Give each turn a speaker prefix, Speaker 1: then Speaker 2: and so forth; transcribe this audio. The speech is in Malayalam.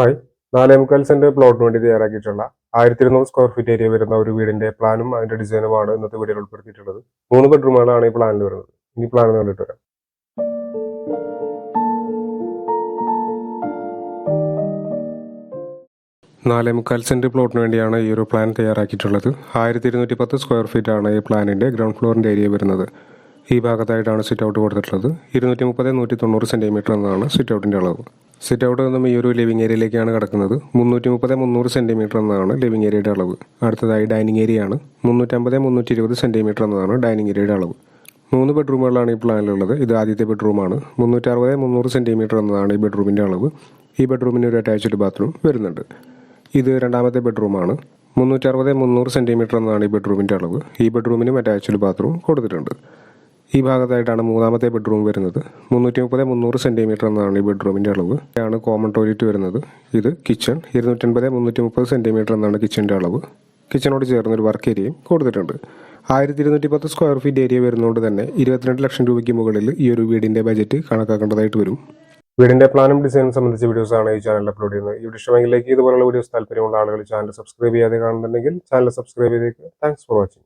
Speaker 1: ഹായ്. നാലേ സെന്റ് പ്ലോട്ടിന് വേണ്ടി തയ്യാറാക്കിയിട്ടുള്ള ആയിരത്തി ഇരുന്നൂറ് സ്ക്വയർ ഫീറ്റ് ഏരിയ വരുന്ന ഒരു വീടിന്റെ പ്ലാനും അതിന്റെ ഡിസൈനുമാണ് ഇന്നത്തെ വീഡിയോയിൽ ഉൾപ്പെടുത്തിയിട്ടുള്ളത്. മൂന്ന് ബെഡ്റൂമുകളാണ് ഈ പ്ലാനിൽ വരുന്നത്. ഇനി പ്ലാൻ കണ്ടിട്ട് വരാം. നാലേ മുക്കാൽ സെന്റ് പ്ലോട്ടിന് വേണ്ടിയാണ് ഈ ഒരു പ്ലാൻ തയ്യാറാക്കിയിട്ടുള്ളത്. ആയിരത്തി ഇരുന്നൂറ്റി പത്ത് സ്ക്വയർ ഫീറ്റ് ആണ് ഈ പ്ലാനിന്റെ ഗ്രൗണ്ട് ഫ്ലോറിന്റെ ഏരിയ വരുന്നത്. ഈ ഭാഗത്തായിട്ടാണ് സിറ്റ് ഔട്ട് കൊടുത്തിട്ടുള്ളത്. ഇരുന്നൂറ്റി മുപ്പത് നൂറ്റി തൊണ്ണൂറ് സെന്റിമീറ്റർ എന്നതാണ് സിറ്റ് ഔട്ടിന്റെ അളവ്. സിറ്റ് ഔട്ട് നിന്നും ഈ ഒരു ലിവിംഗ് ഏരിയയിലേക്കാണ് കിടക്കുന്നത്. മുന്നൂറ്റി മുപ്പത് മുന്നൂറ് സെന്റിമീറ്റർ എന്നതാണ് ലിവിംഗ് ഏരിയയുടെ അളവ്. അടുത്തതായി ഡൈനിങ് ഏരിയ ആണ്. മുന്നൂറ്റമ്പത് മുന്നൂറ്റി ഇരുപത് സെന്റിമീറ്റർ എന്നതാണ് ഡൈനിങ് ഏരിയയുടെ അളവ്. മൂന്ന് ബെഡ്റൂമുകളാണ് ഈ പ്ലാനിലുള്ളത് ഇത് ആദ്യത്തെ ബെഡ്റൂമാണ് മുന്നൂറ്ററുപത് മുന്നൂറ് സെന്റിമീറ്റർ എന്നതാണ് ഈ ബെഡ്റൂമിന്റെ അളവ്. ഈ ബെഡ്റൂമിന് ഒരു അറ്റാച്ച്ഡ് ബാത്റൂം വരുന്നുണ്ട്. ഇത് രണ്ടാമത്തെ ബെഡ്റൂമാണ് മുന്നൂറ്ററുപത് മുന്നൂറ് സെന്റിമീറ്റർ എന്നതാണ് ഈ ബെഡ്റൂമിന്റെ അളവ്. ഈ ബെഡ്റൂമിനും അറ്റാച്ച്ഡ് ബാത്റൂം കൊടുത്തിട്ടുണ്ട്. ഈ ഭാഗത്തായിട്ടാണ് മൂന്നാമത്തെ ബെഡ്റൂം വരുന്നത്. മുന്നൂറ്റി മുപ്പത് മുന്നൂറ് സെന്റിമീറ്റർ എന്നാണ് ഈ ബെഡ്റൂമിന്റെ അളവ്. ഇതാണ് കോമൺ ടോയ്ലറ്റ് വരുന്നത്. ഇത് കിച്ചൺ. ഇരുന്നൂറ്റൻപത് മുന്നൂറ്റി മുപ്പത് സെന്റിമീറ്റർ എന്നാണ് കിച്ചന്റെ അളവ്. കിച്ചണോട് ചേർന്നൊരു വർക്ക് ഏരിയയും കൊടുത്തിട്ടുണ്ട്. ആയിരത്തി ഇരുന്നൂറ്റി പത്ത് സ്ക്വയർ ഫീറ്റ് ഏരിയ വരുന്നതുകൊണ്ട് തന്നെ ഇരുപത്തിരണ്ട് ലക്ഷം രൂപയ്ക്ക് മുകളിൽ ഈ ഒരു വീടിന്റെ ബജറ്റ് കണക്കാക്കേണ്ടതായിട്ട് വരും. വീടിന്റെ പ്ലാനും ഡിസൈനും സംബന്ധിച്ച വീഡിയോസ് ആണ് ഈ ചാനൽ അപ്ലോഡ് ചെയ്യുന്നത്. ഈ വീഡിയോ ഇഷ്ടമെങ്കിലേക്ക് ഇതുപോലുള്ള വീഡിയോസ് താല്പര്യമുള്ള ആളുകൾ ചാനൽ സബ്സ്ക്രൈബ് ചെയ്യാതെ കാണുന്നുണ്ടെങ്കിൽ ചാനൽ സബ്സ്ക്രൈബ് ചെയ്തേക്ക്. Thanks for watching